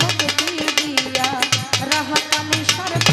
ভক্তি দিয়া রাহাতামে সর্ব